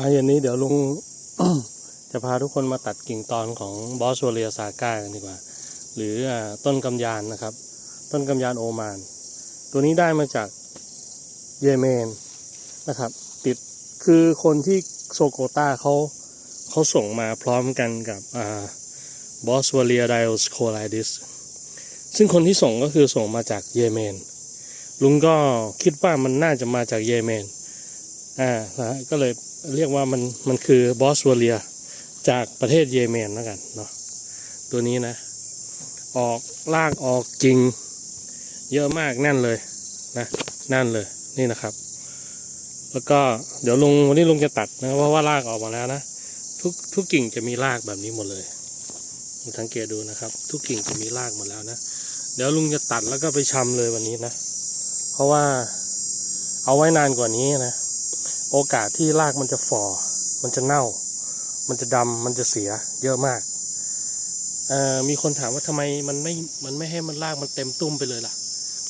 มาเย็นนี้เดี๋ยวลุงจะพาทุกคนมาตัดกิ่งตอนของบอสวเลียซาก้ากันดีกว่า หรือต้นกำยานนะครับ ต้นกำยานโอมาน ตัวนี้ได้มาจากเยเมนนะครับ ติดคือคนที่โซโกตาเขาเขาส่งมาพร้อมกันกับบอสวเลียไดโอสโคไลดิสซึ่งคนที่ส่งก็คือส่งมาจากเยเมน ลุงก็คิดว่ามันน่าจะมาจากเยเมน อ่านะก็เลยเรียกว่ามันมันคือบอสวเลียจากประเทศเยเมนแล้วกันเนาะตัวนี้นะ ออกลากออกจริง เยอะมากแน่นเลยนะแน่นเลยนี่นะครับ แล้วก็เดี๋ยวลุงวันนี้ลุงจะตัดนะเพราะว่าลากออกมาแล้วนะทุกทุกกิ่งจะมีรากแบบนี้หมดเลยสังเกตดูนะครับ ทุกกิ่งจะมีรากหมดแล้วนะเดี๋ยวลุงจะตัดแล้วก็ไปชำเลยวันนี้นะ เพราะว่าเอาไว้นานกว่านี้นะ โอกาสที่รากมันจะฝ่อ มันจะเน่า มันจะดำ มันจะเสียเยอะมากอ่อมีคนถามว่าทำไมมันไม่ มันไม่ให้มันรากมันเต็มตุ้มไปเลยล่ะ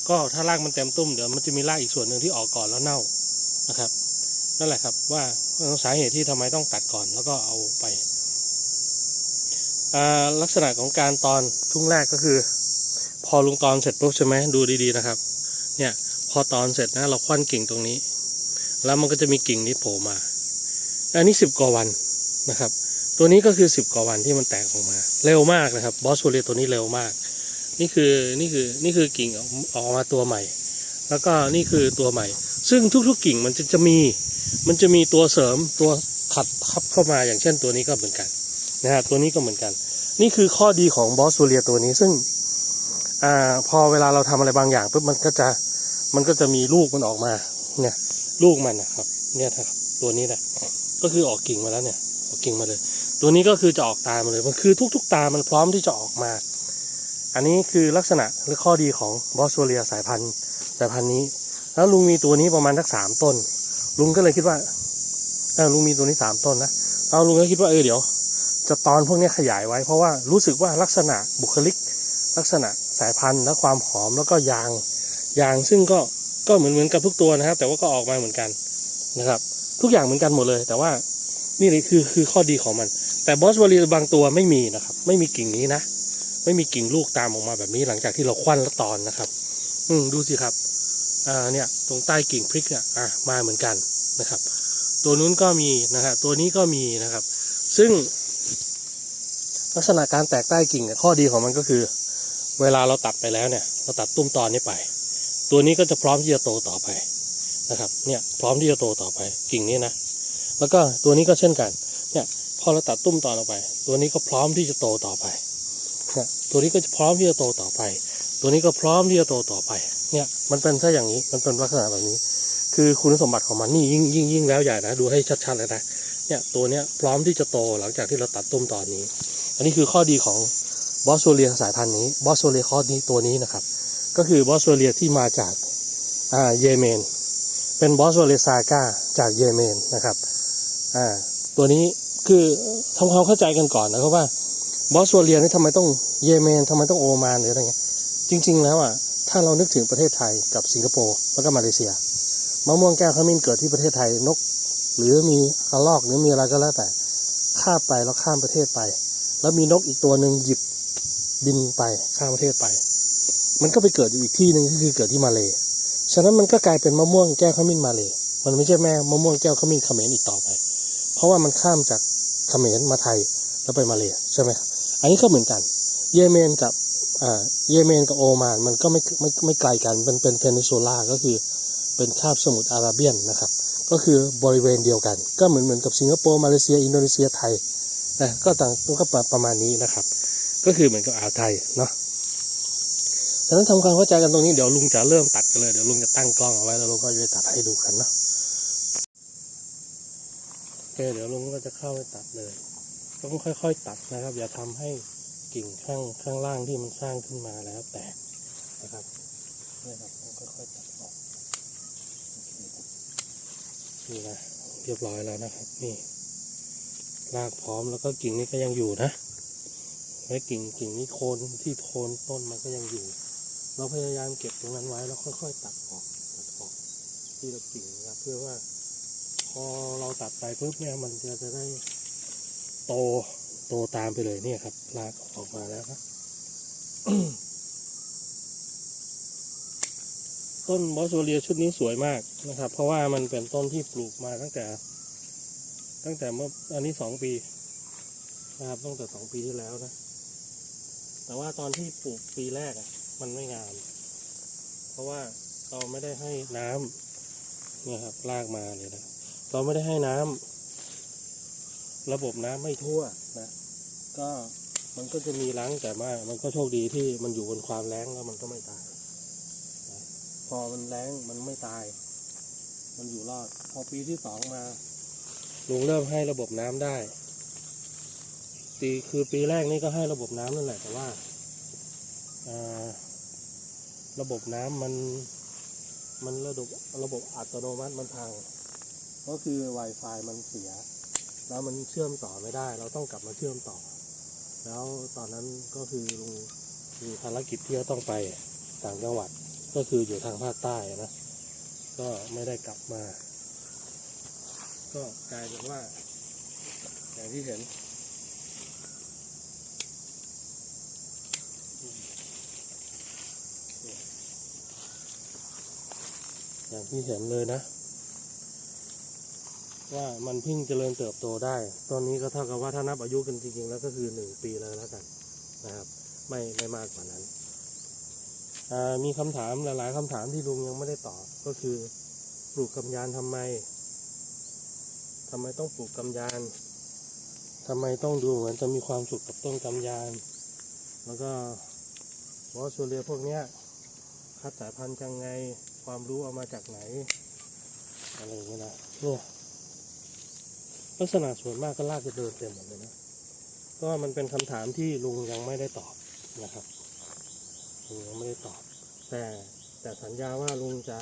ก็ถ้ารากมันเต็มตุ้มเดี๋ยวมันจะมีรากอีกส่วนหนึ่งที่ออกก่อนแล้วเน่านะครับ นั่นแหละครับว่าสาเหตุที่ทำไมต้องตัดก่อนแล้วก็เอาไปอ่าลักษณะของการตอนช่วงแรกก็คือ พอลุงตอนเสร็จปุ๊บใช่ไหมดูดีๆนะครับ เนี่ยพอตอนเสร็จนะเราคว้นกิ่งตรงนี้ แล้วมันก็จะมีกิ่งนี้โผล่มา อันนี้สิบกว่าวันนะครับ ตัวนี้ก็คือสิบกว่าวันที่มันแตกออกมา เร็วมากนะครับบอสโซเลียตัวนี้เร็วมาก นี่คือนี่คือนี่คือกิ่งออกมาตัวใหม่ แล้วก็นี่คือตัวใหม่ ซึ่งทุกๆกิ่งมันจะจะมีมันจะมีตัวเสริมตัวขัดทับเข้ามาอย่างเช่นตัวนี้ก็เหมือนกันนะฮะตัวนี้ก็เหมือนกัน นี่คือข้อดีของบอสโซเลียตัวนี้ซึ่งอ่าพอเวลาเราทำอะไรบางอย่างปุ๊บมันก็จะมันก็จะมีลูกมันออกมาเนี่ย ลูกมันนะครับ เนี่ยครับ ตัวนี้แหละ ก็คือออกกิ่งมาแล้วเนี่ยออกกิ่งมาเลย ตัวนี้ก็คือจะออกตามาเลย มันคือทุก ๆ ตามันพร้อมที่จะออกมา อันนี้คือลักษณะหรือข้อดีของบอสโซเลียสายพันธุ์สายพันธุ์นี้ แล้วลุงมีตัวนี้ประมาณสักสามต้น ลุงก็เลยคิดว่าเออลุงมีตัวนี้สามต้นนะแล้วลุงก็คิดว่าเออเดี๋ยว จะตอนพวกนี้ขยายไว้เพราะว่ารู้สึกว่าลักษณะบุคลิก ลักษณะสายพันธุ์และความหอมแล้วก็ยางยางซึ่งก็ ก็เหมือนเหมือนกับทุกตัวนะครับ แต่ว่าก็ออกมาเหมือนกันนะครับ ทุกอย่างเหมือนกันหมดเลย แต่ว่านี่เลยคือคือข้อดีของมัน แต่บอสวอลีบางตัวไม่มีนะครับ ไม่มีกิ่งนี้นะ ไม่มีกิ่งลูกตามออกมาแบบนี้หลังจากที่เราควันและตอนนะครับ อืมดูสิครับ อ่าเนี่ย ตรงใต้กิ่งพริกเนี่ยอะมาเหมือนกันนะครับ ตัวนู้นก็มีนะครับตัวนี้ก็มีนะครับ ซึ่ง ลักษณะการแตกใต้กิ่งเนี่ยข้อดีของมันก็คือ เวลาเราตัดไปแล้วเนี่ย เราตัดตุ้มตอนนี้ไป ตัวนี้ก็จะพร้อมที่จะโตต่อไปนะครับ เนี่ยพร้อมที่จะโตต่อไปกิ่งนี้นะ แล้วก็ตัวนี้ก็เช่นกัน เนี่ยพอเราตัดตุ้มตอนออกไป ตัวนี้ก็พร้อมที่จะโตต่อไปเนี่ยตัวนี้ก็จะพร้อมที่จะโตต่อไป ตัวนี้ก็พร้อมที่จะโตต่อไป เนี่ยมันเป็นถ้าอย่างนี้ มันเป็นลักษณะแบบนี้ คือคุณสมบัติของมันนี่ยิ่งยิ่งยิ่งแล้วใหญ่นะ ดูให้ชัดๆเลยนะ เนี่ยตัวเนี้ยพร้อมที่จะโตหลังจากที่เราตัดตุ้มตอนนี้ อันนี้คือข้อดีของบอสโซเลียสายพันธุ์นี้ บอสโซเลียข้อนี้ตัวนี้นะครับ ก็คือบอสโซเลียที่มาจากอ่าเยเมน เป็นบอสโซเลียซาก้าจากเยเมนนะครับอ่าตัวนี้คือทำความเข้าใจกันก่อนนะครับว่าบอสโซเลียนี่ทำไมต้องเยเมนทำไมต้องโอมานหรืออะไรเงี้ยจริง ๆ แล้วอะถ้าเรานึกถึงประเทศไทยกับสิงคโปร์แล้วก็มาเลเซียมะม่วงแก้วขมิ้นเกิดที่ประเทศไทยนก หรือมีกระรอกหรือมีอะไรก็แล้วแต่ข้ามไปแล้วข้ามประเทศไป แล้วมีนกอีกตัวหนึ่งหยิบบินไปข้ามประเทศไป มันก็ไปเกิดอยู่อีกที่หนึ่งก็คือเกิดที่มาเลยฉะนั้นมันก็กลายเป็นมะม่วงแก้วขมิ้นมาเลยมันไม่ใช่แม่มะม่วงแก้วขมิ้นเขมรอีกต่อไป เพราะว่ามันข้ามจากเขมรมาไทยแล้วไปมาเลยใช่ไหมครับอันนี้ก็เหมือนกัน เยเมนกับอ่าเยเมนกับโอมานมันก็ไม่ไม่ไม่ไกลกันมันเป็นเพนิซูล่าก็คือเป็นคาบสมุทรอาระเบียนนะครับ ก็คือบริเวณเดียวกัน ก็เหมือนเหมือนกับสิงคโปร์มาเลเซีย อินโดนีเซียไทยนะก็ต่างก็ประมาณนี้นะครับ ก็คือเหมือนกับอ่าวไทยเนาะ ฉะนั้นทำความเข้าใจกันตรงนี้เดี๋ยวลุงจะเริ่มตัดกันเลยเดี๋ยวลุงจะตั้งกล้องเอาไว้แล้วลุงก็จะตัดให้ดูกันเนาะโอเคเดี๋ยวลุงก็จะเข้าไปตัดเลยต้องค่อย ๆ ตัดนะครับ อย่าทำให้กิ่งข้างข้างล่างที่มันสร้างขึ้นมาแล้วแตกนะครับนี่ครับต้องค่อยๆตัดออกนี่นะเรียบร้อยแล้วนะครับ นี่รากพร้อมแล้วก็กิ่งนี้ก็ยังอยู่นะและกิ่งกิ่งนี้โคนที่โคนต้นมันก็ยังอยู่ เราพยายามเก็บตรงนั้นไว้แล้วค่อย ๆ ตัดออกตัดออกทีละกิ่งนะครับเพื่อว่าคอเราตัดไปปุ๊บเนี่ยมันจะจะได้โตโตตามไปเลยเนี่ยครับรากออกมาแล้วครับต้นบอสโวเลียชุดนี้สวยมากนะครับ เพราะว่ามันเป็นต้นที่ปลูกมาตั้งแต่ ตั้งแต่เมื่ออันนี้สองปีนะครับตั้งแต่สองปีที่แล้วนะ แต่ว่าตอนที่ปลูกปีแรกอะ มันไม่งาม เพราะว่าเราไม่ได้ให้น้ำเนี่ยครับลากมาเลยนะเราไม่ได้ให้น้ำระบบน้ำไม่ทั่วนะ ก็มันก็จะมีล้างแต่ว่ามันก็โชคดีที่มันอยู่บนความแรงแล้วมันก็ไม่ตายนะพอมันแรงมันไม่ตาย มันอยู่รอด พอปีที่สองมาลุงเริ่มให้ระบบน้ำได้ปีคือปีแรกนี่ก็ให้ระบบน้ำนั่นแหละแต่ว่าอ่า ระบบน้ำมันมันระบบระบบอัตโนมัติมันพัง ก็คือ Wi-Fi มันเสีย แล้วมันเชื่อมต่อไม่ได้ เราต้องกลับมาเชื่อมต่อ แล้วตอนนั้นก็คือลุงมีภารกิจที่จะต้องไปต่างจังหวัด ก็คืออยู่ทางภาคใต้นะ ก็ไม่ได้กลับมา ก็กลายเป็นว่า อย่างที่เห็น อย่างที่เห็นเลยนะ ว่ามันเพิ่งเจริญเติบโตได้ ตอนนี้ก็เท่ากับว่าถ้านับอายุกันจริงๆ แล้วก็คือหนึ่งปีแล้วแล้วกันนะครับ ไม่ไม่มากกว่านั้นมีคำถามหลาย ๆคำถามที่ลุงยังไม่ได้ตอบก็คือปลูกกำยานทำไมทำไมต้องปลูกกำยานทำไมต้องดูเหมือนจะมีความสุขกับต้นกำยาน แล้วก็วอสโซเลียพวกเนี้ยคัดสายพันธุ์ยังไง ความรู้เอามาจากไหนอะไรอย่างเงี้ยนะเนี่ยลักษณะส่วนมากก็ลากจะเดินเต็มหมดเลยนะก็มันเป็นคำถามที่ลุงยังไม่ได้ตอบนะครับลุงยังไม่ได้ตอบ แต่แต่สัญญาว่าลุงจะ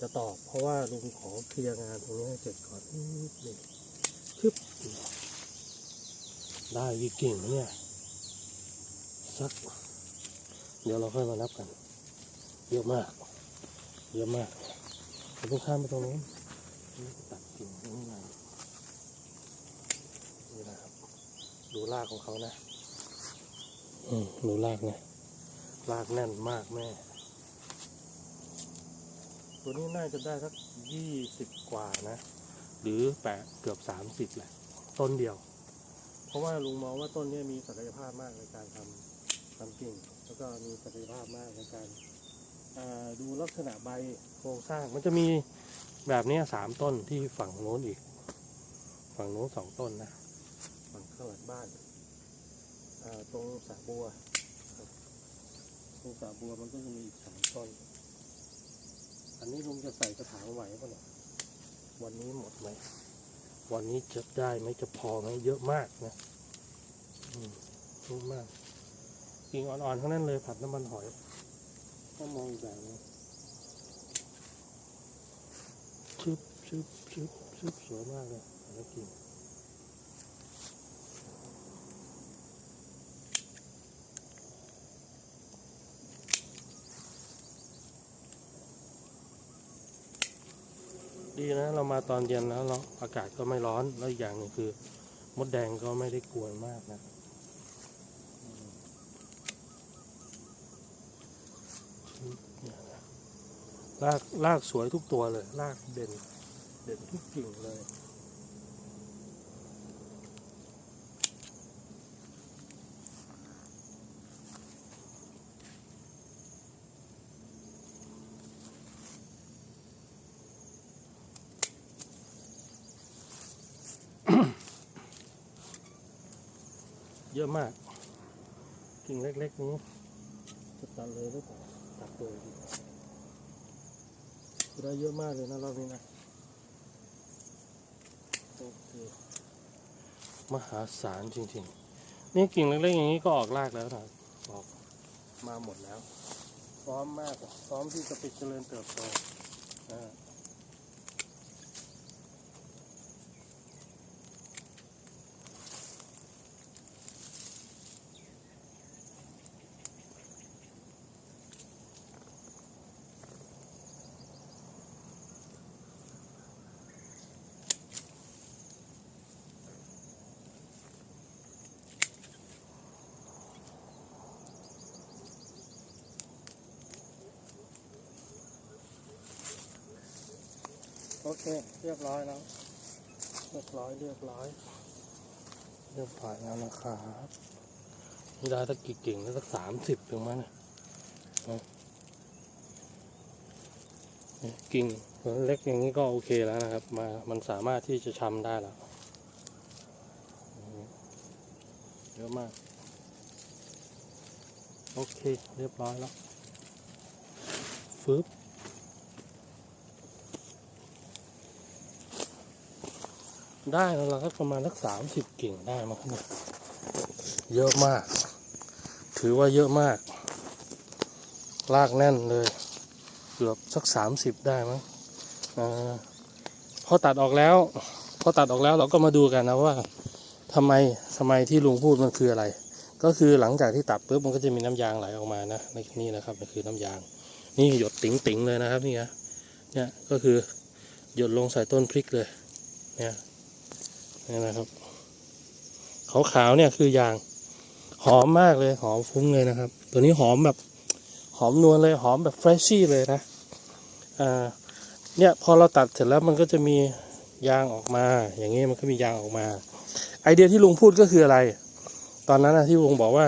จะตอบ เพราะว่าลุงขอเคลียร์งานตรงนี้ให้เสร็จก่อนนิดหนึ่งคึบได้วิเก่งเนี่ยสัก เดี๋ยวเราค่อยมานับกัน เยอะมาก เยอะมากเราต้องข้ามไปตรงนู้นนี่ตัดกิ่งตรงนี้มานี่นะครับ ดูรากของเขานะ อืมดูรากนะรากแน่นมากแม่ ตัวนี้น่าจะได้สักยี่สิบกว่านะ หรือแปดเกือบสามสิบแหละ ต้นเดียว เพราะว่าลุงมองว่าต้นนี้มีศักยภาพมากในการทำทำกิ่ง แล้วก็มีศักยภาพมากในการอ่า ดูลักษณะใบโครงสร้าง มันจะมีแบบเนี้ยสามต้นที่ฝั่งโน้นอีก ฝั่งโน้นสองต้นนะ ฝั่งข้างหลังบ้านอ่าตรงสระบัวครับตรงสระบัวมันก็จะมีอีกสามต้น อันนี้ลุงจะใส่กระถางไหวป่ะเนี่ยวันนี้หมดไหม วันนี้จะได้ไหมจะพอไหมเยอะมากนะอืมเยอะมากกิ่งอ่อนๆทั้งนั้นเลยผัดน้ำมันหอย ก็มองแบบนึงชึบชึบชึบชึบสวยมากเลยแล้วกิ่งดีนะ เรามาตอนเย็นแล้วเราอากาศก็ไม่ร้อน แล้วอีกอย่างนึงคือ มดแดงก็ไม่ได้กวนมากนะ เนี่ยนะ ลากลากสวยทุกตัวเลยลากเด่น เด่นทุกกิ่งเลยเยอะมาก กิ่งเล็ก ๆ นี้จะตัดเลยหรือเปล่าตัดเลยดีกว่า ได้เยอะมากเลยนะรอบนี้นะโอเคมหาศาลจริงๆ นี่กิ่งเล็กๆอย่างนี้ก็ออกรากแล้วนะออกมาหมดแล้ว พร้อมมากอะพร้อมที่จะไปเจริญเติบโตนะ โอเค เรียบร้อยแล้ว เรียบร้อย เรียบร้อย เรียบร้อยแล้วนะครับนี่ได้สักกี่กิ่งแล้วสักสามสิบถึงมั้งเนี่ยนะกิ่งเล็กอย่างนี้ก็โอเคแล้วนะครับ มามันสามารถที่จะชำได้แล้วเยอะมาก โอเค เรียบร้อยแล้วฟึบ ได้แล้วเราก็ประมาณสักสามสิบกิ่งได้มั้งครับเนี่ยเยอะมาก ถือว่าเยอะมากลากแน่นเลยเกือบสักสามสิบได้มั้งพอตัดออกแล้ว พอตัดออกแล้วเราก็มาดูกันนะว่าทำไมทำไมที่ลุงพูดมันคืออะไร ก็คือหลังจากที่ตัดปุ๊บมันก็จะมีน้ำยางไหลออกมานะในนี่นะครับมันคือน้ำยาง นี่หยดติ๋งๆเลยนะครับนี่นะเนี่ยก็คือหยดลงใส่ต้นพริกเลยเนี่ย นี่นะครับขาวๆเนี่ยคือยาง หอมมากเลยหอมฟุ้งเลยนะครับ ตัวนี้หอมแบบหอมนวลเลยหอมแบบเฟรชชี่เลยนะอ่าเนี่ยพอเราตัดเสร็จแล้วมันก็จะมียางออกมา อย่างนี้มันก็มียางออกมา ไอเดียที่ลุงพูดก็คืออะไร ตอนนั้นนะที่ลุงบอกว่า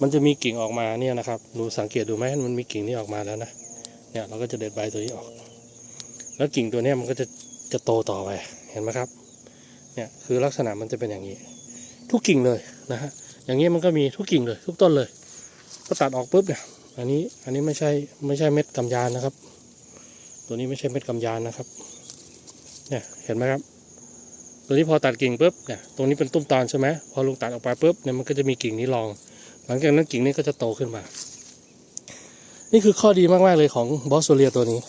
มันจะมีกิ่งออกมาเนี่ยนะครับดูสังเกตดูไหมมันมีกิ่งนี่ออกมาแล้วนะเนี่ยเราก็จะเด็ดใบตัวนี้ออก แล้วกิ่งตัวนี้มันก็จะจะโตต่อไปเห็นไหมครับ เนี่ยคือลักษณะมันจะเป็นอย่างนี้ ทุกกิ่งเลยนะฮะอย่างนี้มันก็มีทุกกิ่งเลย ทุกต้นเลย ก็ตัดออกปุ๊บเนี่ยอันนี้อันนี้ไม่ใช่ไม่ใช่เม็ดกำยานนะครับ ตัวนี้ไม่ใช่เม็ดกำยานนะครับเนี่ยเห็นไหมครับ ตัวนี้พอตัดกิ่งปุ๊บเนี่ยตรงนี้เป็นตุ้มตอนใช่ไหมพอลุงตัดออกไปปุ๊บเนี่ยมันก็จะมีกิ่งนี้รอง หลังจากนั้นกิ่งนี้ก็จะโตขึ้นมา นี่คือข้อดีมากๆเลยของบอสโซเลียตัวนี้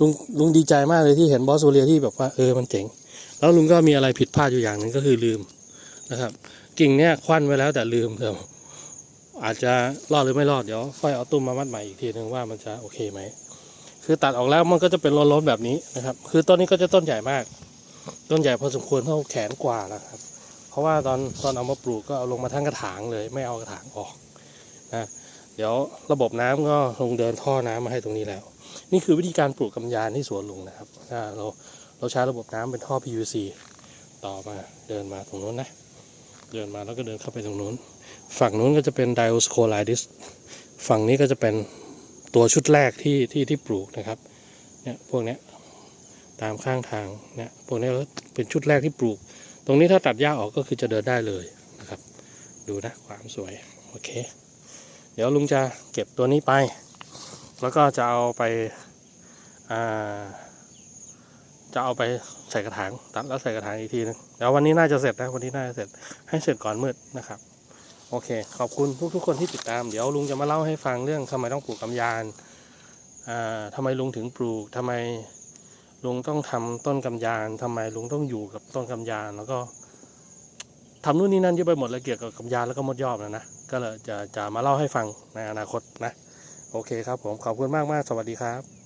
ลุงลุงดีใจมากเลยที่เห็นบอสโซเลียที่แบบว่าเออมันเจ๋ง แล้วลุงก็มีอะไรผิดพลาดอยู่อย่างหนึ่งก็คือลืมนะครับ กิ่งเนี้ยควันไว้แล้วแต่ลืมเดี๋ยวอาจจะรอดหรือไม่รอดเดี๋ยวค่อยเอาตุ้มมามัดใหม่อีกทีหนึ่งว่ามันจะโอเคไหมคือตัดออกแล้วมันก็จะเป็นล้นๆแบบนี้นะครับ คือต้นนี้ก็จะต้นใหญ่มาก ต้นใหญ่พอสมควรเท่าแขนกว่าแล้วครับ เพราะว่าตอนตอนเอามาปลูกก็เอาลงมาทั้งกระถางเลย ไม่เอากระถางออกนะเดี๋ยวระบบน้ำก็ลงเดินท่อน้ำมาให้ตรงนี้แล้ว นี่คือวิธีการปลูกกำยานที่สวนลุงนะครับถ้าเรา เราใช้ระบบน้ำเป็นท่อ PVC ต่อมาเดินมาตรงนู้นนะ เดินมาแล้วก็เดินเข้าไปตรงนู้น ฝั่งนู้นก็จะเป็น Dioscorides ฝั่งนี้ก็จะเป็นตัวชุดแรกที่ที่ที่ปลูกนะครับเนี่ยพวกเนี้ยตามข้างทางเนี่ยพวกนี้เป็นชุดแรกที่ปลูก ตรงนี้ถ้าตัดหญ้าออกก็คือจะเดินได้เลยนะครับ ดูนะความสวยโอเค เดี๋ยวลุงจะเก็บตัวนี้ไป แล้วก็จะเอาไปอ่า จะเอาไปใส่กระถางตัดแล้วใส่กระถางอีกทีนึงเดี๋ยววันนี้น่าจะเสร็จนะวันนี้น่าจะเสร็จให้เสร็จก่อนมืดนะครับ โอเค ขอบคุณทุกๆคนที่ติดตามเดี๋ยวลุงจะมาเล่าให้ฟังเรื่องทำไมต้องปลูกกำยานอ่าทำไมลุงถึงปลูกทำไมลุงต้องทำต้นกำยานทำไมลุงต้องอยู่กับต้นกำยานแล้วก็ทำนู่นนี่นั่นเยอะไปหมดเลยเกี่ยวกับกำยานแล้วก็มดยอบนะนะก็เลยจะจะมาเล่าให้ฟังในอนาคตนะ โอเคครับผมขอบคุณมากมากๆสวัสดีครับ